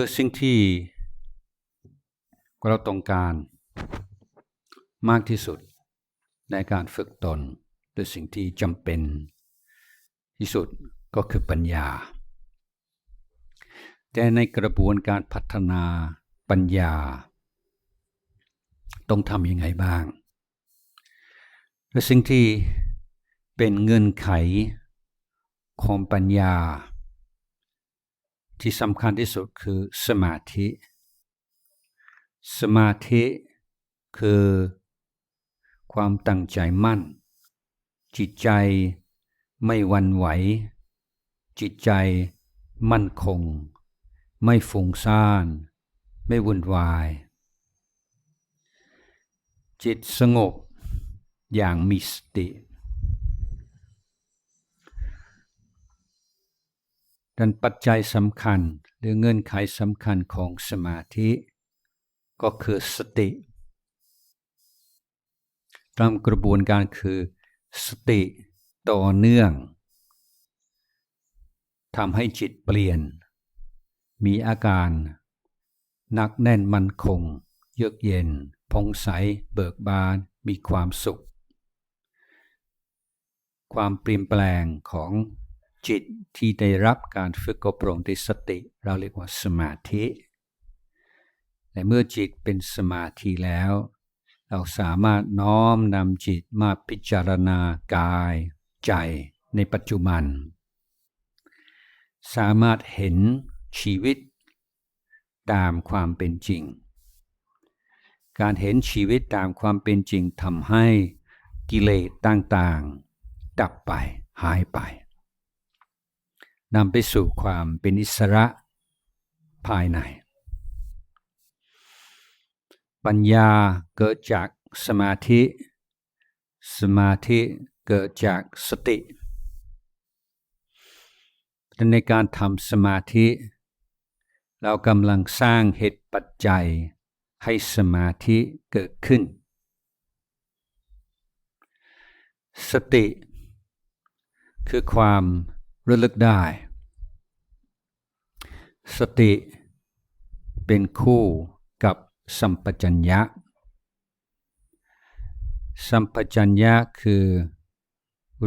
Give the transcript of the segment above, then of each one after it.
คือสิ่งที่เราต้องการมากที่สุดในการฝึกตนโดยสิ่งที่จำเป็น ที่สุดก็คือปัญญา แต่ในกระบวนการพัฒนาปัญญา ต้องทำยังไงบ้างและสิ่งที่เป็นเงื่อนไขของปัญญา ที่สำคัญที่สุดคือสมาธิ สมาธิคือความตั้งใจมั่น จิตใจไม่วันไหว จิตใจมั่นคง ไม่ฟุ้งซ่าน ไม่วุ่นวาย จิตสงบอย่างมีสติ ดันปัจจัยสำคัญหรือเงื่อนไขสำคัญของสมาธิ ก็คือสติ ตามกระบวนการคือสติต่อเนื่องทำให้จิตเปลี่ยน มีอาการนักแน่นมั่นคง เยือกเย็นพองใส เบิกบาน มีความสุข ความเปลี่ยนแปลงของ จิตที่ได้รับการฝึกอบรมด้วยสติ เราเรียกว่าสมาธิแต่เมื่อจิตเป็นสมาธิแล้ว เราสามารถน้อมนำจิตมาพิจารณากาย ใจในปัจจุบัน สามารถเห็นชีวิตตามความเป็นจริง การเห็นชีวิตตามความเป็นจริงทำให้กิเลสต่างๆ ดับไปหายไป นำไปสู่ความเป็นอิสระภายใน ปัญญาเกิดจากสมาธิ สมาธิเกิดจากสติในการทำสมาธิ เรากำลังสร้างเหตุปัจจัยให้สมาธิเกิดขึ้น สติ คือความ ระลึกได้ สติเป็นคู่กับสัมปชัญญะ สัมปชัญญะคือ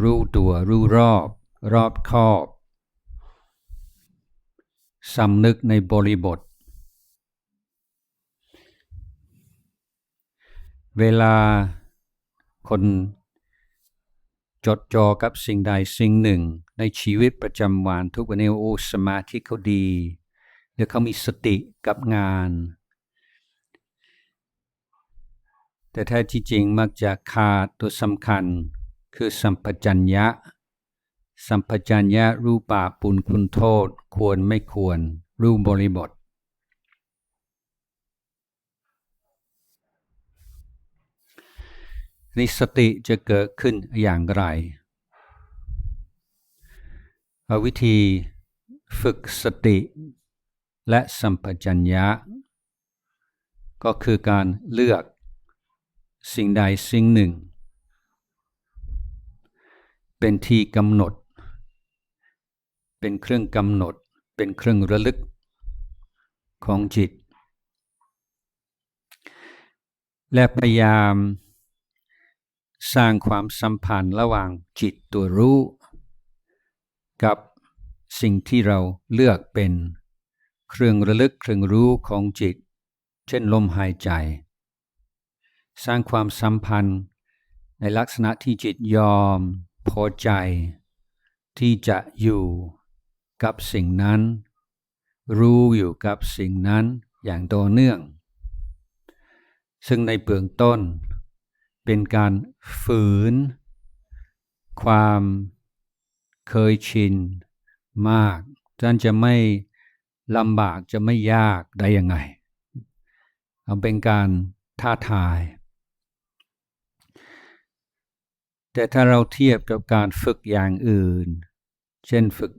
รู้ตัวรู้รอบ รอบคอบสำนึกในบริบท เวลาคนจดจ่อกับสิ่งใดสิ่งหนึ่ง ในชีวิตประจำวันทุกวันนี้โอ้สมาธิเขาดีหรือเขามีสติกับงาน แต่แท้ที่จริงมักจะขาดตัวสำคัญคือสัมปชัญญะ สัมปชัญญะรู้บาปปุญคุณโทษ ควรไม่ควร รู้บริบทนี่สติจะเกิดขึ้นอย่างไร วิธีฝึกสติและสัมปชัญญะ ก็คือการเลือกสิ่งใดสิ่งหนึ่ง เป็นที่กำหนด เป็นเครื่องกำหนด เป็นเครื่องระลึกของจิต และพยายามสร้างความสัมพันธ์ระหว่างจิตตัวรู้ กับ สิ่งที่เราเลือกเป็น เครื่องระลึกเครื่องรู้ของจิต เช่นลมหายใจ สร้างความสัมพันธ์ในลักษณะที่จิตยอม พอใจ ที่จะอยู่กับสิ่งนั้น รู้อยู่กับสิ่งนั้นอย่างต่อเนื่อง ซึ่งในเบื้องต้น เป็นการฝืน ความเคยชิน มาก ท่านจะไม่ลำบากจะไม่ยากได้ยังไงเอาเป็นการท้าทาย แต่ถ้าเราเทียบกับการฝึกอย่างอื่น เช่นฝึก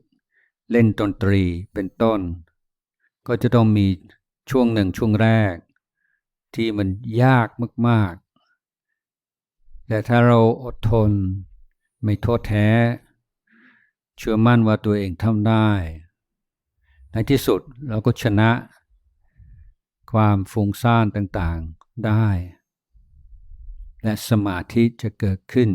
เล่นดนตรีเป็นต้น ก็จะต้องมีช่วงหนึ่งช่วงแรก ที่มันยากมากแต่ถ้าเราอดทนไม่ท้อแท้ เชื่อมั่นว่าตัวเองทำได้ ในที่สุดเราก็ชนะ ความฟุ้งซ่านต่างๆได้ และสมาธิจะเกิดขึ้น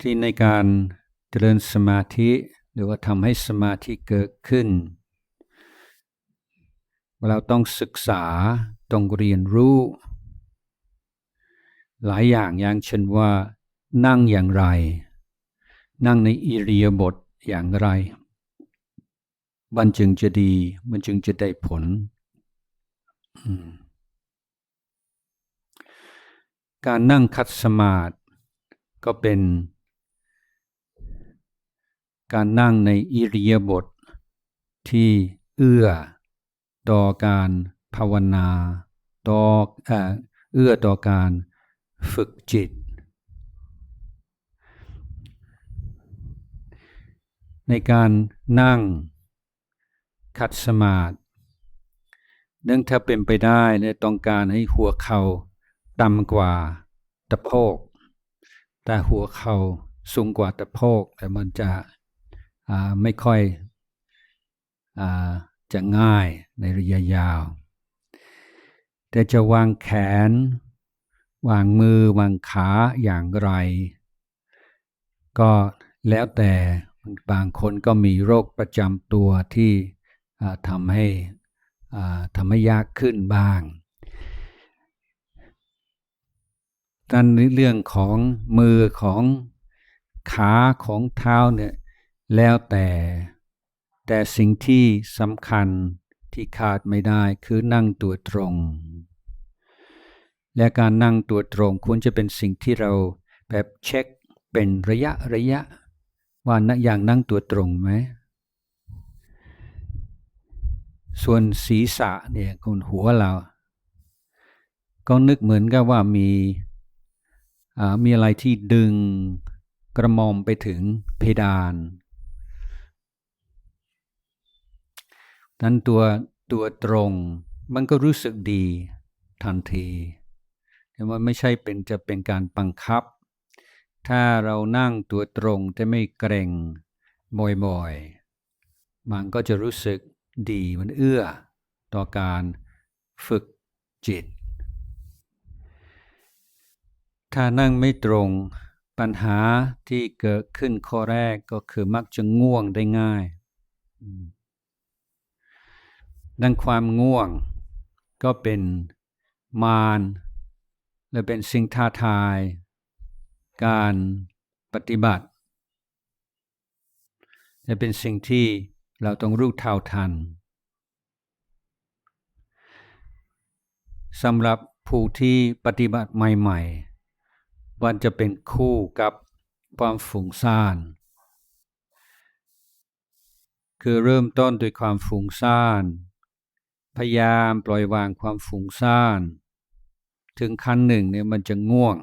ที่ในการเจริญสมาธิหรือว่าทำให้สมาธิเกิดขึ้น เราต้องศึกษาต้องเรียนรู้ หลายอย่างอย่างเช่นว่า นั่งอย่างไร นั่งในอิริยาบถอย่างไรมันจึงจะดีมันจึงจะได้ผล การนั่งคัดสมาธิก็เป็น การนั่งในอิริยาบถทที่เอื้อต่อการภาวนาต่อเอื้อต่อการ ฝึกจิต ในการนั่งขัดสมาธิเนื่องถ้าเป็นไปได้เนี่ยต้องการให้หัวเข่าต่ำกว่าตะโพก แต่หัวเข่าสูงกว่าตะโพก แต่มันจะไม่ค่อยอจะง่ายในระยะยาว แต่จะวางแขน วางมือวางขาอย่างไร ก็แล้วแต่บางคนก็มีโรคประจำตัวที่ทำให้ทำให้ยากขึ้นบ้างดันเรื่องของมือของขาของเท้าเนี่ยแล้วแต่แต่สิ่งที่สำคัญที่ขาดไม่ได้คือนั่งตัวตรง และการนั่งตัวตรงควรจะเป็นสิ่งที่เราแบบเช็คเป็นระยะระยะ ว่านะอย่างนั่งตัวตรงไหมส่วนศีรษะเนี่ยคนหัวเรา ก็นึกเหมือนกับว่ามีมีอะไรที่ดึงกระมอมไปถึงเพดานนั้นตัวตัวตรงมันก็รู้สึกดีทันที แต่ว่าไม่ใช่เป็นจะเป็นการบังคับ ถ้าเรานั่งตัวตรงแต่ไม่เกรงบ่อยๆ มันก็จะรู้สึกดีมันเอื้อ ต่อการฝึกจิต ถ้านั่งไม่ตรงปัญหาที่เกิดขึ้นข้อแรกก็คือมักจะง่วงได้ง่าย ดังความง่วงก็เป็นมาร และเป็นสิ่งท้าทาย การปฏิบัติและเป็นสิ่งที่เราต้องรู้เท่าทันสำหรับผู้ที่ปฏิบัติใหม่ๆวันจะเป็นคู่กับความฝุ่งซ่าน คือเริ่มต้นด้วยความฝุ่งซ่าน พยายามปล่อยวางความฝุ่งซ่าน ถึงขั้นหนึ่งเนี่ยมันจะง่วง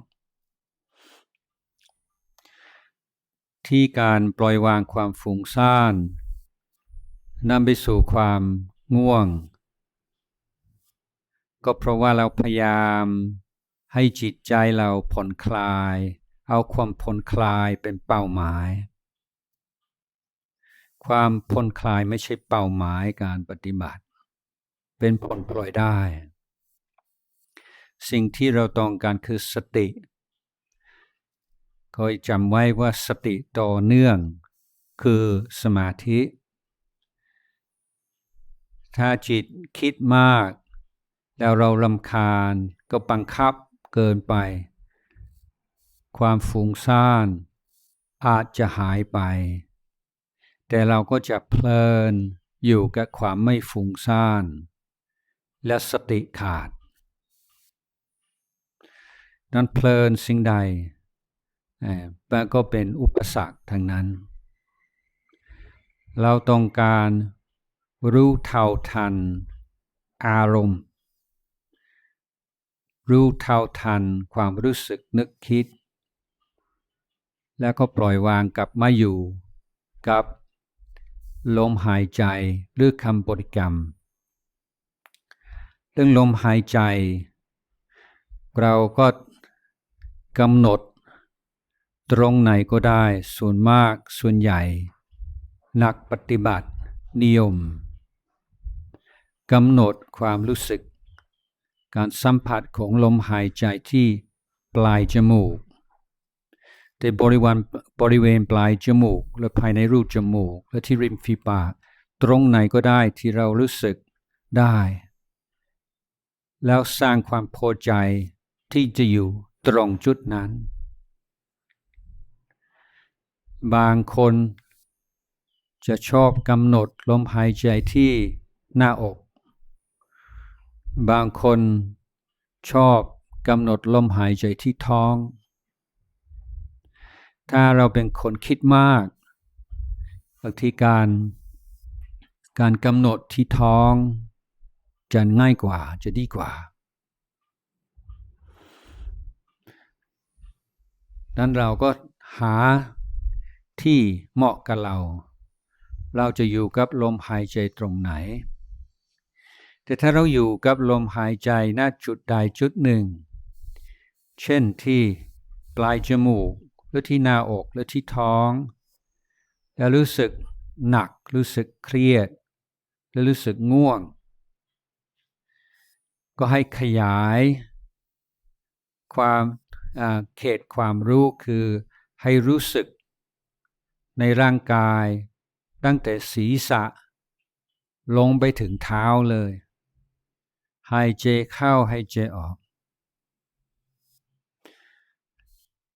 ที่การปล่อยวางความฝุ่งซ่านนำไปสู่ความง่วง ก็เพราะว่าเราพยายามให้จิตใจเราผ่อนคลาย เอาความผ่อนคลายเป็นเป้าหมาย ความผ่อนคลายไม่ใช่เป้าหมายการปฏิบัติ เป็นผลปล่อยได้ สิ่งที่เราต้องการคือสติคอยจำไว้ว่าสติต่อเนื่องคือสมาธิ ถ้าจิตคิดมาก แล้วเราลำคาญก็บังคับเกินไป ความฟุ้งซ่านอาจจะหายไป แต่เราก็จะเพลินอยู่กับความไม่ฟุ้งซ่าน และสติขาด นั้นเพลินสิ่งใดแต่ก็เป็นอุปสรรคทั้งนั้น เราต้องการรู้เท่าทันอารมณ์ รู้เท่าทันความรู้สึกนึกคิด แล้วก็ปล่อยวางกลับมาอยู่กับลมหายใจหรือคำบริกรรม เรื่องลมหายใจ เราก็ กำหนด ตรงไหนก็ได้ส่วนมากส่วนใหญ่ นักปฏิบัตินิยมกำหนดความรู้สึก การสัมผัสของลมหายใจที่ปลายจมูก แต่บริเวณบริเวณปลายจมูก และภายในรูจมูก และที่ริมฝีปาก ตรงไหนก็ได้ที่เรารู้สึกได้ แล้วสร้างความพอใจที่จะอยู่ ตรงจุดนั้น บางคนจะชอบกำหนดลมหายใจที่หน้าอก บางคนชอบกำหนดลมหายใจที่ท้อง ถ้าเราเป็นคนคิดมากบางทีการการกำหนดที่ท้องจะง่ายกว่าจะดีกว่า นั้นเราก็หาที่เหมาะกับเรา เราจะอยู่กับลมหายใจตรงไหน แต่ถ้าเราอยู่กับลมหายใจณจุดใดจุดหนึ่ง เช่นที่ปลายจมูกหรือที่หน้าอกหรือที่ท้อง แล้วรู้สึกหนักรู้สึกเครียด และรู้สึกง่วง ก็ให้ขยาย ความ เขตความรู้คือให้รู้สึกในร่างกาย ตั้งแต่ศีรษะ ลงไปถึงเท้าเลยหายใจเข้าหายใจออก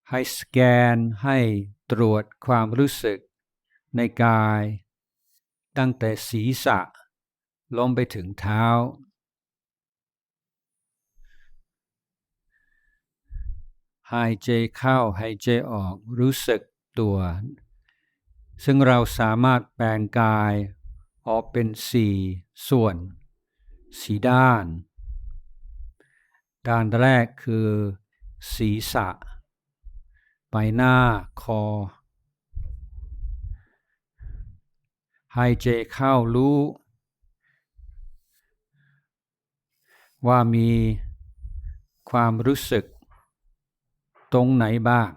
ให้สแกนให้ตรวจความรู้สึกในกาย ตั้งแต่ศีรษะ ลงไปถึงเท้า หายใจเข้าหายใจออกรู้สึกตัว ซึ่งเราสามารถแปลงกายออกเป็นสี่ส่วนสีด้าน ด้านแรกคือศีรษะ ใบหน้าคอ หายใจเข้ารู้ ว่ามีความรู้สึก ตรงไหนบ้าง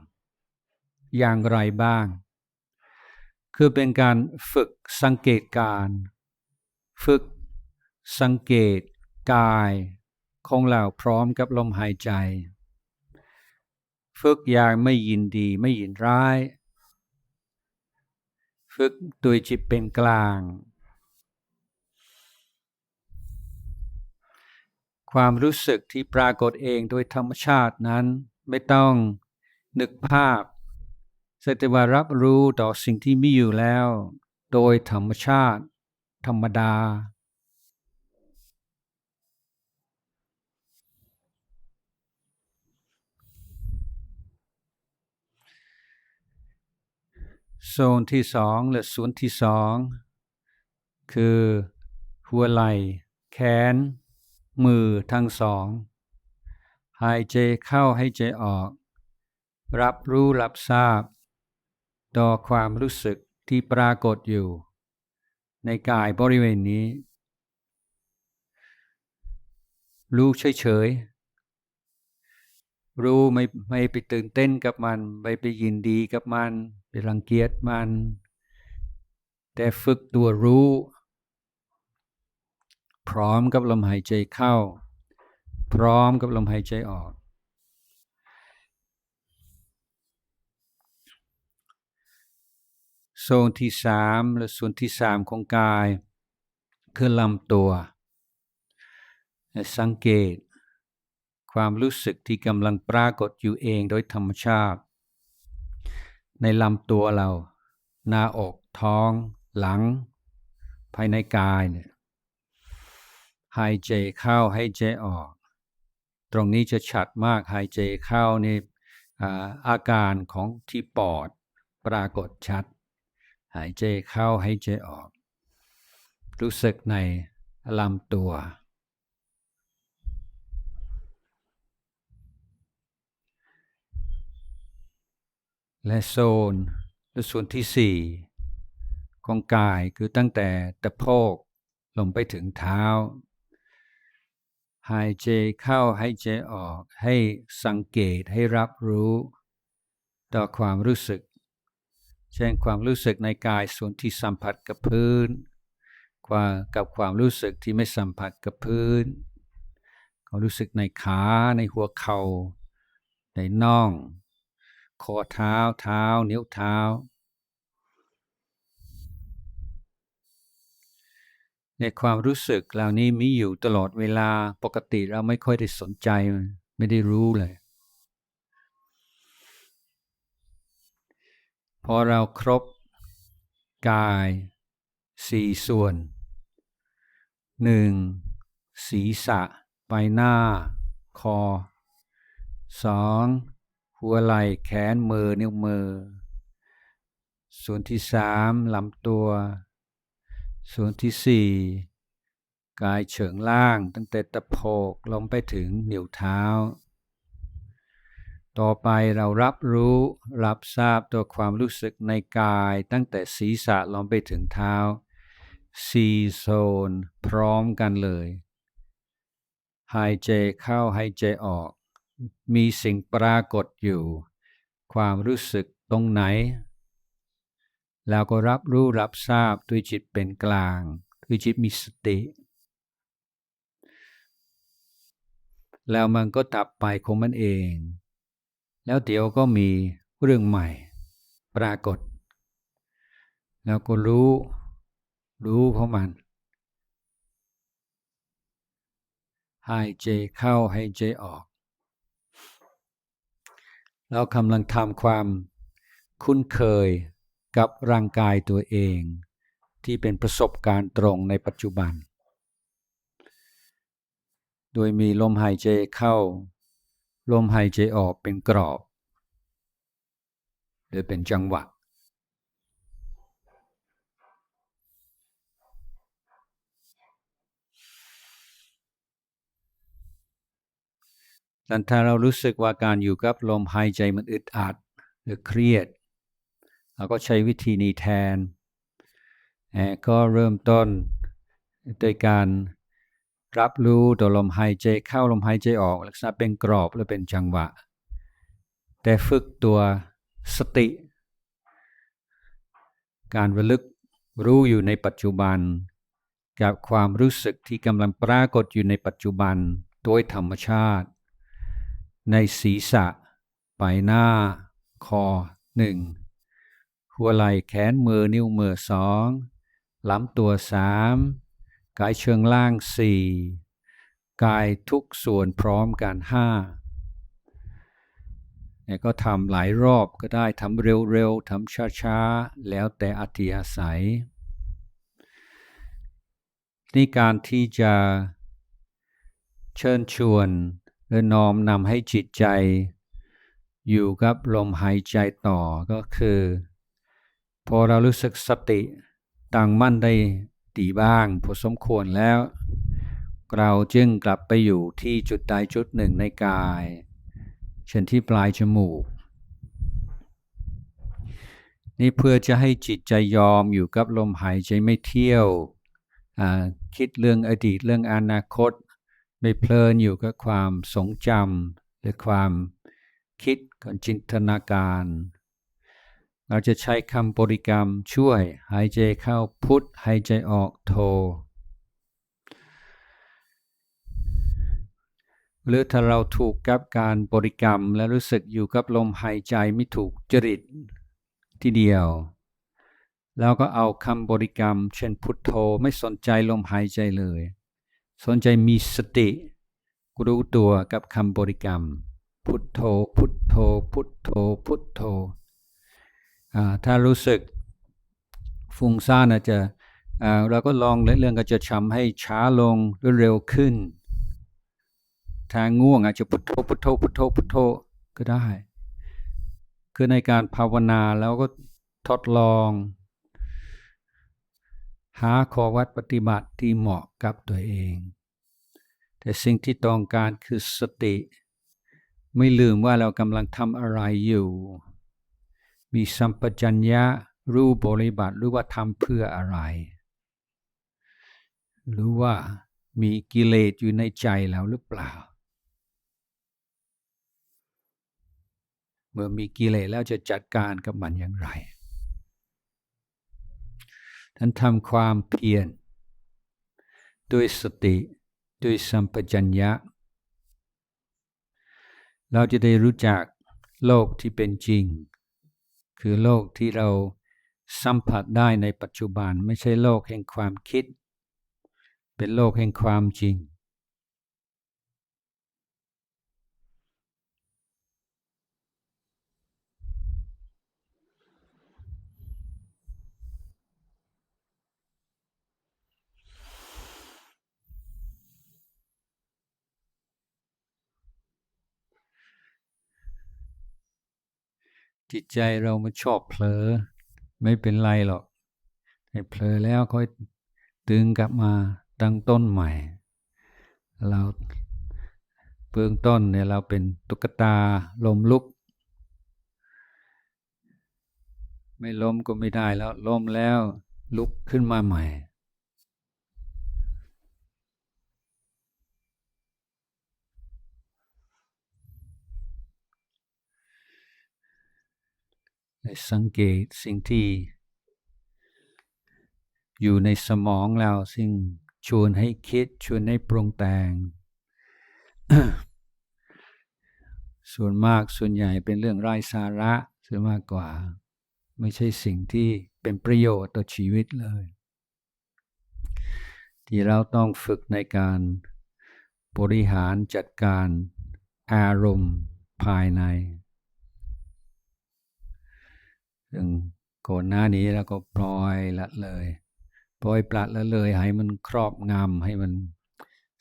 อย่างไรบ้าง คือเป็นการฝึกสังเกตการ ฝึกสังเกตกายของเราพร้อมกับลมหายใจ ฝึกอย่างไม่ยินดีไม่ยินร้าย ฝึกโดยจิตเป็นกลาง ความรู้สึกที่ปรากฏเองโดยธรรมชาตินั้น ไม่ต้องนึกภาพสัตว่ารับรู้ต่อสิ่งที่มีอยู่แล้ว โดยธรรมชาติ ธรรมดา โซนที่สองหรือส่วนที่สองคือหัวไหล่ แขน มือทั้งสอง หายใจเข้าให้ใจออก รับรู้รับทราบ ต่อความรู้สึกที่ปรากฏอยู่ ในกายบริเวณนี้ รู้เฉยๆ รู้ไม่ไม่ไปตื่นเต้นกับมัน ไม่ไปยินดีกับมัน ไปรังเกียจมัน แต่ฝึกตัวรู้ พร้อมกับลมหายใจเข้า พร้อมกับลมหายใจออก โซนที่สามและส่วนที่สามของกาย คือลำตัว สังเกต ความรู้สึกที่กำลังปรากฏอยู่เองโดยธรรมชาติ ในลำตัวเรา หน้าอก ท้อง หลัง ภายในกายเนี่ยหายใจเข้าหายใจออก ตรงนี้จะชัดมากหายใจเข้าในอาการของที่ปอดปรากฏชัด หายใจเข้าหายใจออก รู้สึกในลำตัว และโซนและส่วนที่สี่ของกายคือตั้งแต่ตะโพกลงไปถึงเท้า หายใจเข้าหายใจออก ให้สังเกตให้รับรู้ ต่อความรู้สึก เช่นความรู้สึกในกายส่วนที่สัมผัสกับพื้นกับความรู้สึกที่ไม่สัมผัสกับพื้นความรู้สึกในขาในหัวเขา่าในน่องคอเท้าเท้า นิ้วเท้า ในความรู้สึกเหล่านี้มีอยู่ตลอดเวลาปกติเราไม่ค่อยได้สนใจมันไม่ได้รู้เลย พอเราครบกายสี่ส่วนหนึ่งศีรษะใบหน้า คอสองหัวไหล่แขนมือนิ้วมือ ส่วนที่สามลำตัว ส่วนที่สี่กายเฉิงล่างตั้งแต่ตะโพกลงไปถึงนิ้วเท้า ต่อไปเรารับรู้รับทราบตัวความรู้สึกในกายตั้งแต่ศีรษะลงไปถึงเท้าซีโซน พร้อมกันเลยหายใจเข้าหายใจออก มีสิ่งปรากฏอยู่ ความรู้สึกตรงไหน แล้วก็รับรู้รับทราบด้วยจิตเป็นกลางด้วยจิตมีสติ แล้วมันก็ตับไปของมันเอง แล้วเดี๋ยวก็มีเรื่องใหม่ ปรากฏ แล้วก็รู้ รู้ของมันหายใจเข้าหายใจออก เรากำลังทำความคุ้นเคย กับร่างกายตัวเอง ที่เป็นประสบการณ์ตรงในปัจจุบัน โดยมีลมหายใจเข้า ลมหายใจออกเป็นกรอบ หรือเป็นจังหวะแต่ถ้าเรารู้สึกว่าการอยู่กับลมหายใจมันอึดอัดหรือเครียด เราก็ใช้วิธีนี้แทน ก็เริ่มต้นโดยการรับรู้ตัวลมหายใจเข้าลมหายใจออก ลักษณะเป็นกรอบและเป็นจังหวะ แต่ฝึกตัวสติ การระลึกรู้อยู่ในปัจจุบัน กับความรู้สึกที่กำลังปรากฏอยู่ในปัจจุบันโดยธรรมชาติ ในศีรษะปลายหน้า คอหนึ่ง หัวไหล่แขนมือนิ้วมือสองลำตัวสามกายเชิงล่างสี่กายทุกส่วนพร้อมกันห้าเนี่ยก็ทำหลายรอบก็ได้ทำเร็วๆทำช้าๆ แล้วแต่อัธยาศัยนี่การที่จะเชิญชวนหรือน้อมนำให้จิตใจ อยู่กับลมหายใจต่อก็คือ พอเรารู้สึกสติตั้งมั่นได้ดีบ้างพอสมควรแล้ว เราจึงกลับไปอยู่ที่จุดใดจุดหนึ่งในกาย เช่นที่ปลายจมูก นี่เพื่อจะให้จิตใจยอมอยู่กับลมหายใจไม่เที่ยวคิดเรื่องอดีตเรื่องอนาคต ไม่เพลินอยู่กับความสงจำหรือความคิดก่อนจินตนาการ เราจะใช้คำบริกรรมช่วยหายใจเข้าพุทหายใจออกโท หรือถ้าเราถูกกับการบริกรรมและรู้สึกอยู่กับลมหายใจไม่ถูกจริตทีเดียว แล้วก็เอาคำบริกรรม เช่นพุทโธไม่สนใจลมหายใจเลย สนใจมีสติรู้ตัวกับคำบริกรรม พุทโธพุทโธพุทโธพุทโธ ถ้ารู้สึกฟุ้งซ่านอาจจะเราก็ลองเรื่องก็จะทำให้ช้าลงหรือเร็วขึ้น ทางง่วงอาจจะพุทโธพุทโธพุทโธพุทโธก็ได้ คือในการภาวนาแล้วก็ทดลอง หาข้อวัดปฏิบัติที่เหมาะกับตัวเอง แต่สิ่งที่ต้องการคือสติ ไม่ลืมว่าเรากำลังทำอะไรอยู่ มีสัมปชัญญะรู้บริบัติหรือว่าทำเพื่ออะไรหรือว่ามีกิเลสอยู่ในใจแล้วหรือเปล่า เมื่อมีกิเลสแล้วจะจัดการกับมันอย่างไรนั้นทำความเพียรด้วยสติด้วยสัมปชัญญะ เราจะได้รู้จักโลกที่เป็นจริง คือโลกที่เราสัมผัสได้ในปัจจุบันไม่ใช่โลกแห่งความคิด เป็นโลกแห่งความจริง จิตใจเรามันชอบเผลอ ไม่เป็นไรหรอกให้เผลอแล้วค่อยตึงกลับมาตั้งต้นใหม่ เราเบื้องต้นเนี่ยเราเป็นตุ๊กตาลมลุก ไม่ล้มก็ไม่ได้แล้วล้มแล้วลุกขึ้นมาใหม่ สังเกตสิ่งที่ อยู่ในสมองเราซึ่งชวนให้คิดชวนให้ปรุงแต่ง ส่วนมากส่วนใหญ่เป็นเรื่องไร้สาระซะมากกว่า ไม่ใช่สิ่งที่เป็นประโยชน์ต่อชีวิตเลย ที่เราต้องฝึกในการบริหารจัดการอารมณ์ภายใน ซึ่งก่อนหน้านี้เราก็ปล่อยละเลยปล่อยปละละเลย ให้มันครอบงำให้มัน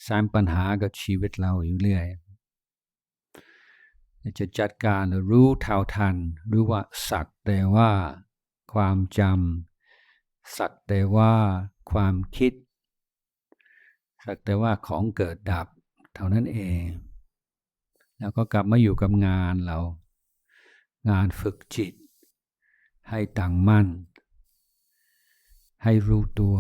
สร้างปัญหากับชีวิตเราอยู่เรื่อยจะจัดการรู้เท่าทัน หรือว่าสักแต่ว่าความจำสักแต่ว่าความคิด สักแต่ว่าของเกิดดับเท่านั้นเอง แล้วก็กลับมาอยู่กับงานเรา งานฝึกจิต ให้ตั้งมั่น ให้รู้ตัว